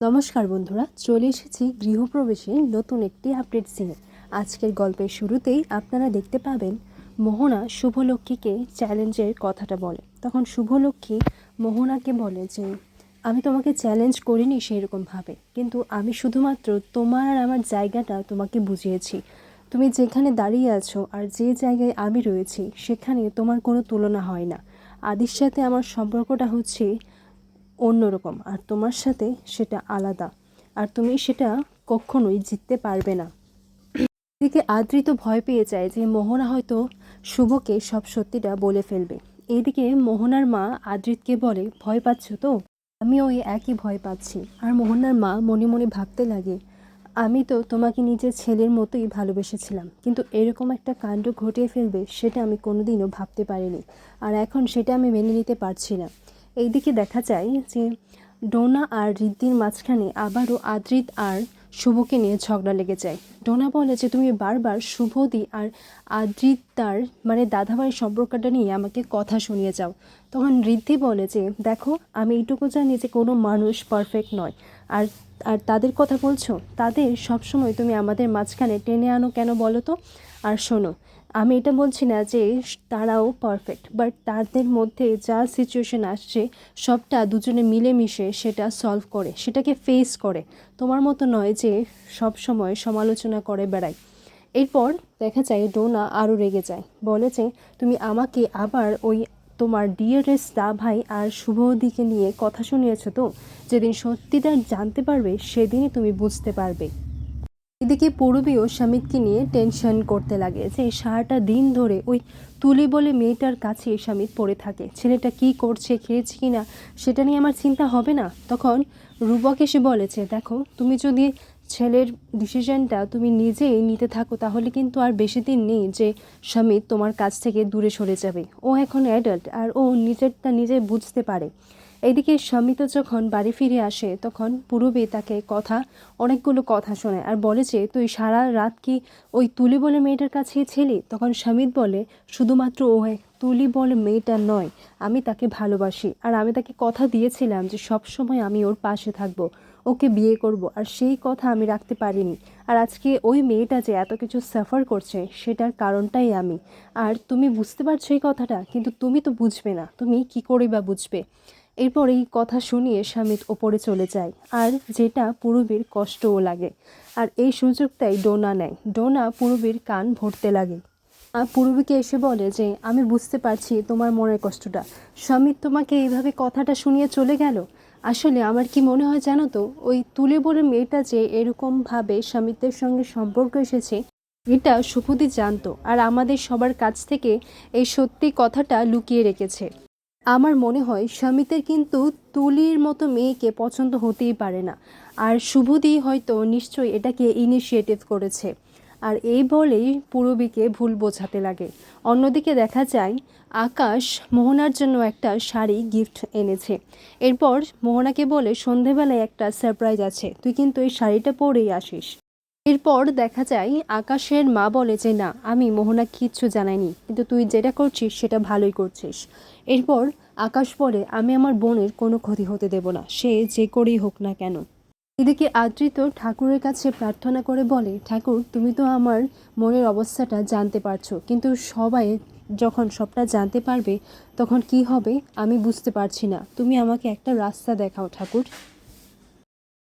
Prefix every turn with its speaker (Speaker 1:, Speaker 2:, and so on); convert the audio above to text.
Speaker 1: নমস্কার বন্ধুরা, চলে এসেছি গৃহপ্রবেশে নতুন একটি আপডেট সিনে আজকের গল্পের শুরুতেই আপনারা দেখতে পাবেন মোহনা শুভলক্ষ্মীকে চ্যালেঞ্জের কথাটা বলে। তখন শুভলক্ষ্মী মোহনাকে বলে যে, আমি তোমাকে চ্যালেঞ্জ করিনি সেরকমভাবে কিন্তু আমি শুধুমাত্র তোমার আর আমার জায়গাটা তোমাকে বুঝিয়েছি। তুমি যেখানে দাঁড়িয়ে আছো আর যে জায়গায় আমি রয়েছি, সেখানে তোমার কোনো তুলনা হয় না। আদির সাথে আমার সম্পর্কটা হচ্ছে অন্যরকম, আর তোমার সাথে সেটা আলাদা, আর তুমি সেটা কখনোই জিততে পারবে না। এদিকে আদৃত ভয় পেয়ে যায় যে মোহনা হয়তো শুভকে সব সত্যিটা বলে ফেলবে। এইদিকে মোহনার মা আদৃতকে বলে, ভয় পাচ্ছ তো? আমি ওই একই ভয় পাচ্ছি। আর মোহনার মা মনে মনে ভাবতে লাগে, আমি তো তোমাকে নিজের ছেলের মতোই ভালোবেসেছিলাম, কিন্তু এরকম একটা কাণ্ড ঘটিয়ে ফেলবে, সেটা আমি কোনোদিনও ভাবতে পারিনি, আর এখন সেটা আমি মেনে নিতে পারছি না। এইদিকে দেখা যায় যে ডোনা আর রিদ্দির মাঝখানে আবারও আদ্রিত আর শুভকে নিয়ে ঝগড়া লেগে যায়। ডোনা বলে যে, তুমি বারবার শুভদি আর আদ্রিত তার মানে দাদাভাই সম্পর্কটা নিয়ে আমাকে কথা শুনিয়ে যাও। তখন রিদ্ধি বলে যে, দেখো, আমি এইটুকু জানি যে কোনো মানুষ পারফেক্ট নয়। আর আর তাদের কথা বলছো? তাদের সবসময় তুমি আমাদের মাঝখানে টেনে আনো কেন বলো তো? আর শোনো আমি এটা বলছি না যে তারাও পারফেক্ট বাট তাদের মধ্যে যা সিচুয়েশন আসছে, সবটা দুজনে মিলেমিশে সেটা সলভ করে, সেটাকে ফেস করে। তোমার মতো নয় যে সব সময় সমালোচনা করে বেড়ায়। এরপর দেখা যায় ডোনা আরও রেগে যায়। বলে যে, তুমি আমাকে আবার ওই তোমার ডিয়ারেস্ট দা ভাই আর শুভদিকে নিয়ে কথা শুনিয়েছো তো? যেদিন সত্যিটা জানতে পারবে, সেদিনই তুমি বুঝতে পারবে। এদিকে পূর্বীও স্বামীকে নিয়ে টেনশন করতে লাগে যে সারাটা দিন ধরে ওই তুলি বলে মেয়েটার কাছে স্বামীত পড়ে থাকে। ছেলেটা কি করছে, খেয়েছে কি না সেটা নিয়ে আমার চিন্তা হবে না। তখন রূপক এসে বলেছে, দেখো, তুমি যদি ছেলের ডিসিশনটা তুমি নিজেই নিতে থাকো, তাহলে কিন্তু আর বেশি দিন নেই যে স্বামী তোমার কাছ থেকে দূরে সরে যাবে। ও এখন অ্যাডাল্ট আর ও নিজেরটা নিজে বুঝতে পারে। এইদিকে স্বামীত যখন বাড়ি ফিরে আসে, তখন পূর্বে তাকে কথা, অনেকগুলো কথা শোনে আর বলে যে, তুই সারা রাত কি ওই তুলি বলে মেয়েটার কাছেই ছিলি? তখন স্বামীত বলে, শুধুমাত্র ও তুলি বলে মেয়েটা নয়, আমি তাকে ভালোবাসি আর আমি তাকে কথা দিয়েছিলাম যে, সব সময় আমি ওর পাশে থাকব, ওকে বিয়ে করব আর সেই কথা আমি রাখতে পারিনি। আর আজকে ওই মেয়েটা যে এত কিছু সাফার করছে, সেটার কারণটাই আমি। আর তুমি বুঝতে পারছ এই কথাটা, কিন্তু তুমি তো বুঝবে না। তুমি কি করে বা বুঝবে? এরপর এই কথা শুনিয়ে স্বামীর ওপরে চলে যায়, আর যেটা পূর্বীর কষ্টও লাগে। আর এই সুযোগটাই ডোনা নেয়। ডোনা পূর্বীর কান ভরতে লাগে। আর পূর্বীকে এসে বলে যে, আমি বুঝতে পারছি তোমার মনের কষ্টটা। স্বামী তোমাকে এইভাবে কথাটা শুনিয়ে চলে গেল? আসলে আমার কি মনে হয় জানো তো, ওই তুলে বলে মেয়েটা যে এরকমভাবে স্বামীদের সঙ্গে সম্পর্ক এসেছে, এটা সুপুদি জানতো। আর আমাদের সবার কাছ থেকে এই সত্যি কথাটা লুকিয়ে রেখেছে। আমার মনে হয় স্বামীতের কিন্তু তুলির মতো মেয়েকে পছন্দ হতেই পারে না। আর শুভদি হয়তো নিশ্চয়ই এটাকে ইনিশিয়েটিভ করেছে। আর এই বলেই পূরবীকে ভুল বোঝাতে লাগে। অন্যদিকে দেখা যায়, আকাশ মোহনার জন্য একটা শাড়ি গিফট এনেছে। এরপর মোহনাকে বলে সন্ধেবেলায় একটা সারপ্রাইজ আছে। তুই কিন্তু এই শাড়িটা পরেই আসিস। এরপর দেখা যায়, আকাশের মা বলে যে, না, আমি মোহনা কিচ্ছু জানাইনি, কিন্তু তুই যেটা করছিস, সেটা ভালোই করছিস। এরপর আকাশ বলে, আমি আমার বোনের কোনো ক্ষতি হতে দেব না, সে যে করেই হোক না কেন। এদিকে আদৃত ঠাকুরের কাছে প্রার্থনা করে বলে, ঠাকুর, তুমি তো আমার মনের অবস্থাটা জানতে পারছ, কিন্তু সবাই যখন সবটা জানতে পারবে, তখন কি হবে আমি বুঝতে পারছি না। তুমি আমাকে একটা রাস্তা দেখাও, ঠাকুর।